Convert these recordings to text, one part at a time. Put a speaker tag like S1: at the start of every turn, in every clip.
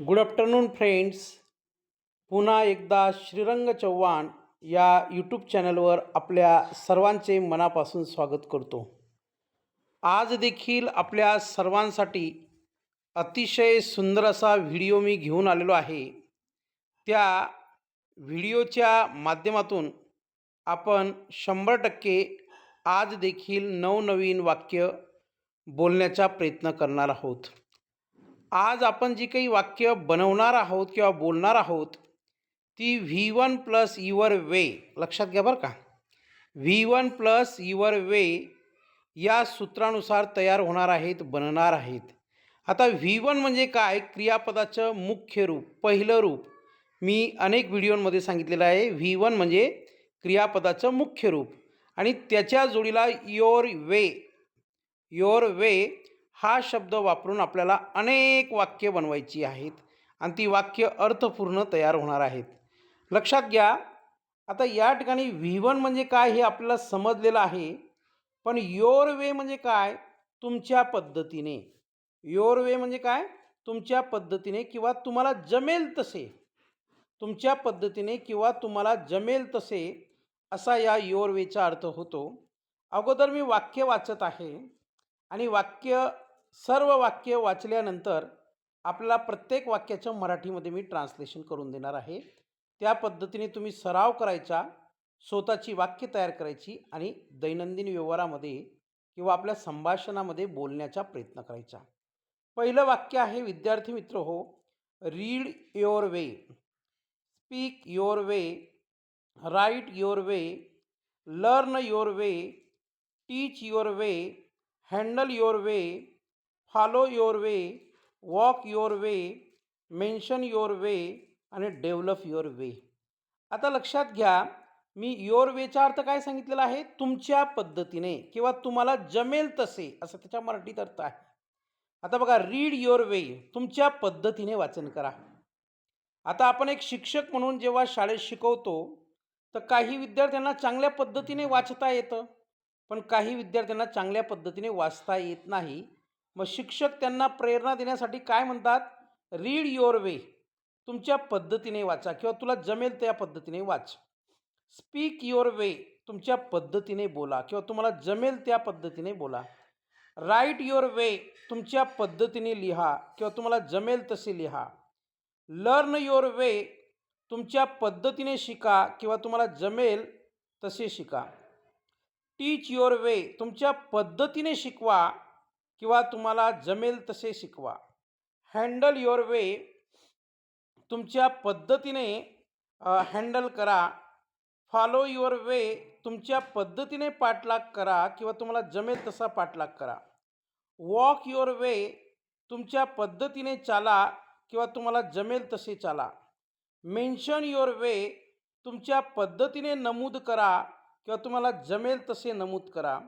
S1: Good afternoon friends. पुन्हा एकदा श्रीरंग चव्हाण या यूट्यूब चॅनलवर आपल्या सर्वांचे मनापासून स्वागत करतो. आज देखील आपल्या सर्वांसाठी अतिशय सुंदर असा व्हिडिओ मी घेऊन आलेलो आहे. त्या व्हिडिओच्या माध्यमातून आपण शंभर टक्के आज देखील नवनवीन वाक्य बोलण्याचा प्रयत्न करणार आहोत. आज आपण जी काही वाक्य बनवणार आहोत किंवा बोलणार आहोत ती V one plus your way लक्षात घ्या बरं का. V one plus your way या सूत्रानुसार तयार होणार आहेत बनणार आहेत. आता व्ही वन म्हणजे काय? क्रियापदाचं मुख्य रूप पहिलं रूप. मी अनेक व्हिडिओमध्ये सांगितलेलं आहे व्ही वन म्हणजे क्रियापदाचं मुख्य रूप. आणि त्याच्या जोडीला योर वे योर वे हा शब्द वापरून आपल्याला अनेक वाक्य बनवायची आहेत आणि ती वाक्य अर्थपूर्ण तयार होणार आहेत. लक्षात घ्या आता या ठिकाणी व्ही वन म्हणजे काय हे आपल्याला समजलेलं आहे पण योर वे म्हणजे काय? तुमच्या पद्धतीने. योर वे म्हणजे काय? तुमच्या पद्धतीने किंवा तुम्हाला जमेल तसे. तुमच्या पद्धतीने किंवा तुम्हाला जमेल तसे असा या योर वेचा अर्थ होतो. अगोदर मी वाक्य वाचत आहे आणि वाक्य सर्व वाक्य वाचल्यानंतर आपल्याला प्रत्येक वाक्याचं मराठीमध्ये मी ट्रान्सलेशन करून देणार आहे. त्या पद्धतीने तुम्ही सराव करायचा स्वतःची वाक्य तयार करायची आणि दैनंदिन व्यवहारामध्ये किंवा आपल्या संभाषणामध्ये बोलण्याचा प्रयत्न करायचा. पहिलं वाक्य आहे विद्यार्थी मित्र हो read your way speak your way write your way learn your way teach your way handle your way follow your way walk your way mention your way आणि डेव्हलप युअर वे आता लक्षात घ्या मी युअर वेचा अर्थ काय सांगितलेला आहे? तुमच्या पद्धतीने किंवा तुम्हाला जमेल तसे असं त्याच्या मराठीत अर्थ आहे. आता बघा रीड युअर वे तुमच्या पद्धतीने वाचन करा. आता आपण एक शिक्षक म्हणून जेव्हा शाळेत शिकवतो तर काही विद्यार्थ्यांना चांगल्या पद्धतीने वाचता येतं पण काही विद्यार्थ्यांना चांगल्या पद्धतीने वाचता येत नाही. मग शिक्षक त्यांना प्रेरणा देण्यासाठी काय म्हणतात? रीड युअर वे तुमच्या पद्धतीने वाचा किंवा तुला जमेल त्या पद्धतीने वाच. स्पीक युअर वे तुमच्या पद्धतीने बोला किंवा तुम्हाला जमेल त्या पद्धतीने बोला. राईट युअर वे तुमच्या पद्धतीने लिहा किंवा तुम्हाला जमेल तसे लिहा. लर्न युअर वे तुमच्या पद्धतीने शिका किंवा तुम्हाला जमेल तसे शिका. टीच युअर वे तुमच्या पद्धतीने शिकवा किंवा तुम्हाला जमेल तसे शिकवा. हँडल युअर वे तुमच्या पद्धतीने हँडल करा. फॉलो युअर वे तुमच्या पद्धतीने पाठलाग करा किंवा तुम्हाला जमेल तसा पाठलाग करा. वॉक युअर वे तुमच्या पद्धतीने चाला किंवा तुम्हाला जमेल तसे चाला. मेन्शन युअर वे तुमच्या पद्धतीने नमूद करा किंवा तुम्हाला जमेल तसे नमूद करा.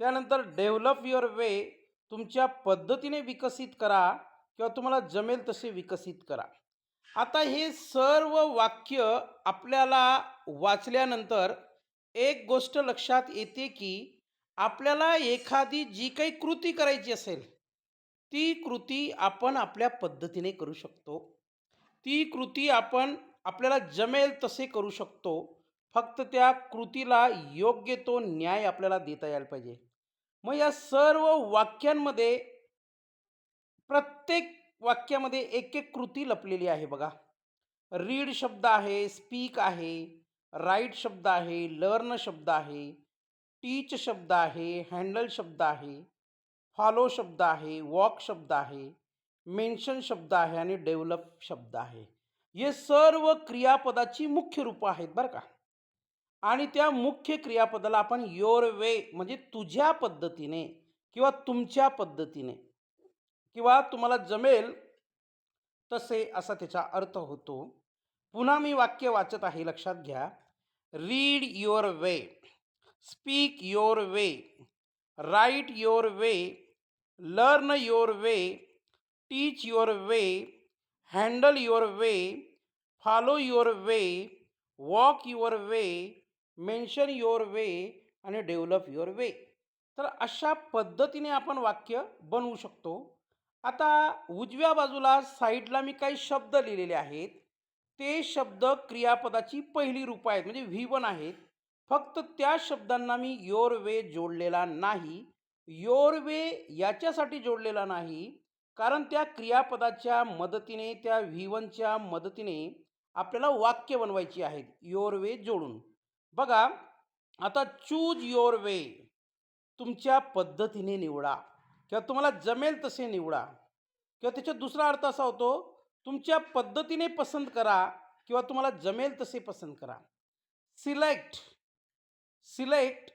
S1: त्यानंतर डेव्हलप युअर वे तुमच्या पद्धतीने विकसित करा किंवा तुम्हाला जमेल तसे विकसित करा. आता हे सर्व वाक्य आपल्याला वाचल्यानंतर एक गोष्ट लक्षात येते की आपल्याला एखादी जी काही कृती करायची असेल ती कृती आपण आपल्या पद्धतीने करू शकतो. ती कृती आपण आपल्याला जमेल तसे करू शकतो. फक्त त्या कृतीला योग्य तो न्याय आपल्याला देता यायला पाहिजे. मग या सर्व वाक्यांमध्ये प्रत्येक वाक्यामध्ये एक एक कृती लपलेली आहे बघा. रीड शब्द आहे स्पीक आहे राईट शब्द आहे लर्न शब्द आहे टीच शब्द आहे हँडल शब्द आहे फॉलो शब्द आहे वॉक शब्द आहे मेन्शन शब्द आहे आणि डेव्हलप शब्द आहे. हे सर्व क्रियापदाची मुख्य रूपं आहेत बरं का. आणि त्या मुख्य क्रियापदाला आपण योर वे म्हणजे तुझ्या पद्धतीने किंवा तुमच्या पद्धतीने. किंवा तुम्हाला जमेल तसे असा त्याचा अर्थ होतो. पुन्हा मी वाक्य वाचत आहे लक्षात घ्या. Read your way speak your way write your way learn your way teach your way handle your way follow your way walk your way mention your way आणि डेव्हलप युअर वे. तर अशा पद्धतीने आपण वाक्य बनवू शकतो. आता उजव्या बाजूला साईडला मी काही शब्द लिहिलेले आहेत. ते शब्द क्रियापदाची पहिली रूपं आहेत म्हणजे व्ही वन आहेत. फक्त त्या शब्दांना मी योर वे जोडलेला नाही. योर वे याच्यासाठी जोडलेला नाही. कारण त्या क्रियापदाच्या मदतीने त्या व्ही वनच्या मदतीने आपल्याला वाक्य बनवायची आहेत. योर वे जोडून. बघा आता चूज युअर वे तुमच्या पद्धतीने निवडा. किंवा तुम्हाला जमेल तसे निवडा. किंवा त्याच्यात दुसरा अर्थ असा होतो तुमच्या पद्धतीने पसंत करा किंवा तुम्हाला जमेल तसे पसंत करा. सिलेक्ट सिलेक्ट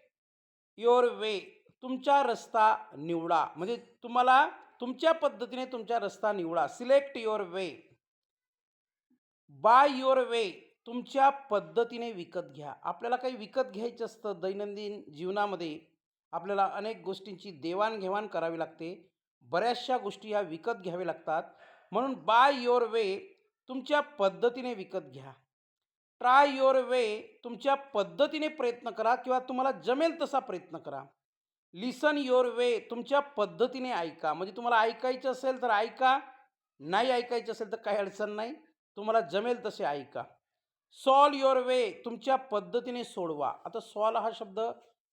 S1: युअर वे तुमचा रस्ता निवडा. म्हणजे तुम्हाला तुमच्या पद्धतीने तुमचा रस्ता निवडा. Select your way buy your way तुमच्या पद्धतीने विकत घ्या. आपल्याला काही विकत घ्यायचं असतं दैनंदिन जीवनामध्ये आपल्याला अनेक गोष्टींची देवाणघेवाण करावी लागते. बऱ्याचशा गोष्टी ह्या विकत घ्याव्या लागतात. म्हणून बाय युअर वे तुमच्या पद्धतीने विकत घ्या. ट्राय युअर वे तुमच्या पद्धतीने प्रयत्न करा किंवा तुम्हाला जमेल तसा प्रयत्न करा. लिसन युअर वे तुमच्या पद्धतीने ऐका. म्हणजे तुम्हाला ऐकायचं असेल तर ऐका. नाही ऐकायचं असेल तर काही अडचण नाही. तुम्हाला जमेल तसे ऐका. सॉल्व युअर वे तुमच्या पद्धतीने सोडवा. आता सॉल्व हा शब्द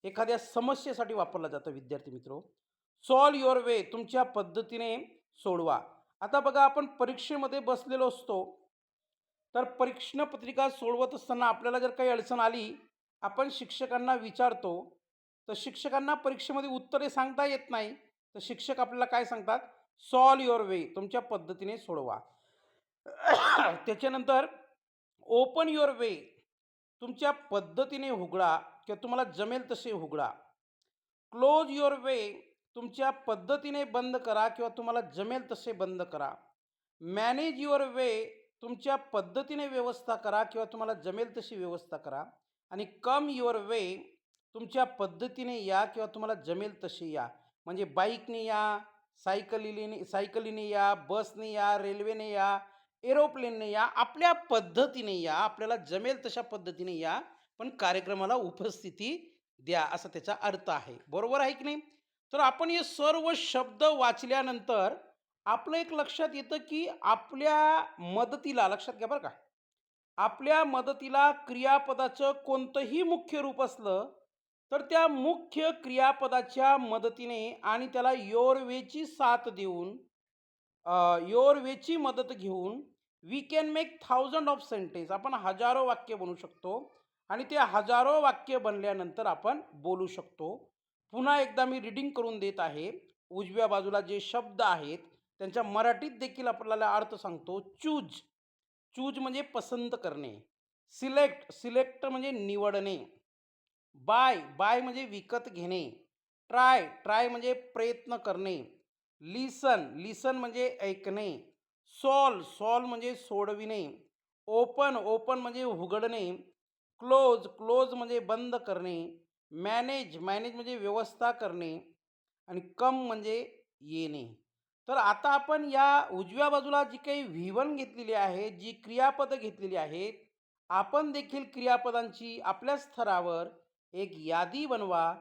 S1: एखाद्या समस्येसाठी वापरला जातो विद्यार्थी मित्रो. सॉल्व युअर वे तुमच्या पद्धतीने सोडवा. आता बघा आपण परीक्षेमध्ये बसलेलो असतो. तर परीक्षण पत्रिका सोडवत असताना आपल्याला जर काही अडचण आली आपण शिक्षकांना विचारतो. तर शिक्षकांना परीक्षेमध्ये उत्तरे सांगता येत नाही. तर शिक्षक आपल्याला काय सांगतात? सॉल्व युअर वे तुमच्या पद्धतीने सोडवा. त्याच्यानंतर ओपन युअर वे. तुमच्या पद्धतीने उघडा किंवा तुम्हाला जमेल तसे उघडा क्लोज युअर वे. तुमच्या पद्धतीने बंद करा किंवा तुम्हाला जमेल तसे बंद करा. Manage your way. तुमच्या पद्धतीने व्यवस्था करा किंवा तुम्हाला जमेल तशी व्यवस्था करा. आणि कम युअर वे. तुमच्या पद्धतीने या किंवा तुम्हाला जमेल तसे या. म्हणजे बाईकने या सायकलीने सायकलीने या बसने या रेल्वेने या एरोप्लेनने या आपल्या पद्धतीने या आपल्याला जमेल तशा पद्धतीने या पण कार्यक्रमाला उपस्थिती द्या असा त्याचा अर्थ आहे. बरोबर आहे की नाही? तर आपण हे सर्व शब्द वाचल्यानंतर आपलं एक लक्षात येतं की आपल्या मदतीला लक्षात घ्या बरं का आपल्या मदतीला क्रियापदाचं कोणतंही मुख्य रूप असलं तर त्या मुख्य क्रियापदाच्या मदतीने आणि त्याला योरवेची साथ देऊन योर वेची मदत घेऊन we can make thousand of sentence आपण हजारो वाक्य बनवू शकतो आणि ते हजारो वाक्य बनल्यानंतर आपण बोलू शकतो. पुन्हा एकदा मी रिडिंग करून देत आहे. उजव्या बाजूला जे शब्द आहेत त्यांच्या मराठीत देखील आपल्याला अर्थ सांगतो चूज चूज म्हणजे पसंत करणे. सिलेक्ट सिलेक्ट म्हणजे निवडणे. बाय बाय म्हणजे विकत घेणे. ट्राय ट्राय म्हणजे प्रयत्न करणे. लिसन लिसन म्हणजे ऐकणे. सॉल्व सॉल्व म्हणजे सोडविणे. ओपन ओपन म्हणजे उघडणे. क्लोज क्लोज म्हणजे बंद करणे. मॅनेज मॅनेज म्हणजे व्यवस्था करणे. आणि कम म्हणजे येणे. तर आता आपण या उजव्या बाजूला जी काही व्हिवन घेतलेली आहे जी क्रियापदं घेतलेली आहेत आपण देखील क्रियापदांची आपल्या स्तरावर एक यादी बनवा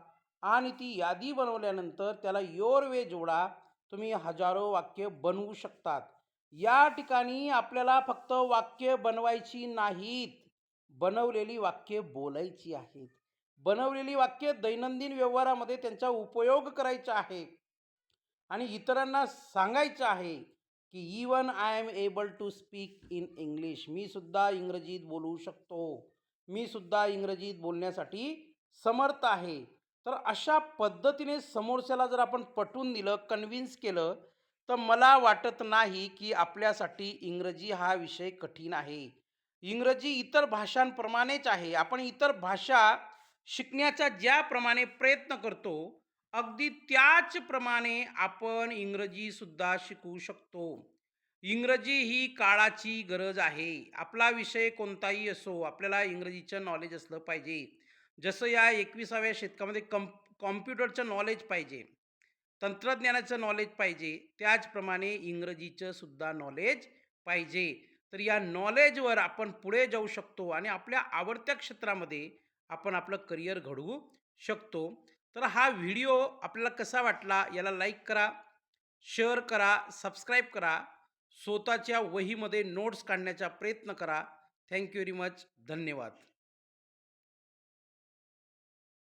S1: आणि ती यादी बनवल्यानंतर त्याला योर वे जोडा. तुम्ही हजारो वाक्य बनवू शकतात. या ठिकाणी आपल्याला फक्त वाक्य बनवायची नाहीत. बनवलेली वाक्य बोलायची आहेत. बनवलेली वाक्य दैनंदिन व्यवहारामध्ये त्यांचा उपयोग करायचा आहे. आणि इतरांना सांगायचं आहे की even I am able to speak in English. मी सुद्धा इंग्रजीत बोलू शकतो. मी सुद्धा इंग्रजीत बोलण्यासाठी समर्थ आहे. तर अशा पद्धतीने समोरच्याला जर आपण पटवून दिलं कन्व्हिन्स केलं तर मला वाटत नाही की आपल्यासाठी इंग्रजी हा विषय कठीण आहे. इंग्रजी इतर भाषांप्रमाणेच आहे. आपण इतर भाषा शिकण्याचा ज्याप्रमाणे प्रयत्न करतो अगदी त्याचप्रमाणे आपण इंग्रजीसुद्धा शिकू शकतो. इंग्रजी ही काळाची गरज आहे. आपला विषय कोणताही असो आपल्याला इंग्रजीचं नॉलेज असलं पाहिजे. जसं या एकविसाव्या शतकामध्ये कम कॉम्प्युटरचं नॉलेज पाहिजे तंत्रज्ञानाचं नॉलेज पाहिजे त्याचप्रमाणे इंग्रजीचं सुद्धा नॉलेज पाहिजे. तर या नॉलेजवर आपण पुढे जाऊ शकतो आणि आपल्या आवडत्या क्षेत्रामध्ये आपण आपलं करिअर घडवू शकतो. तर हा व्हिडिओ आपल्याला कसा वाटला याला लाईक करा शेअर करा सबस्क्राईब करा स्वतःच्या वहीमध्ये नोट्स काढण्याचा प्रयत्न करा. थँक्यू व्हेरी मच धन्यवाद.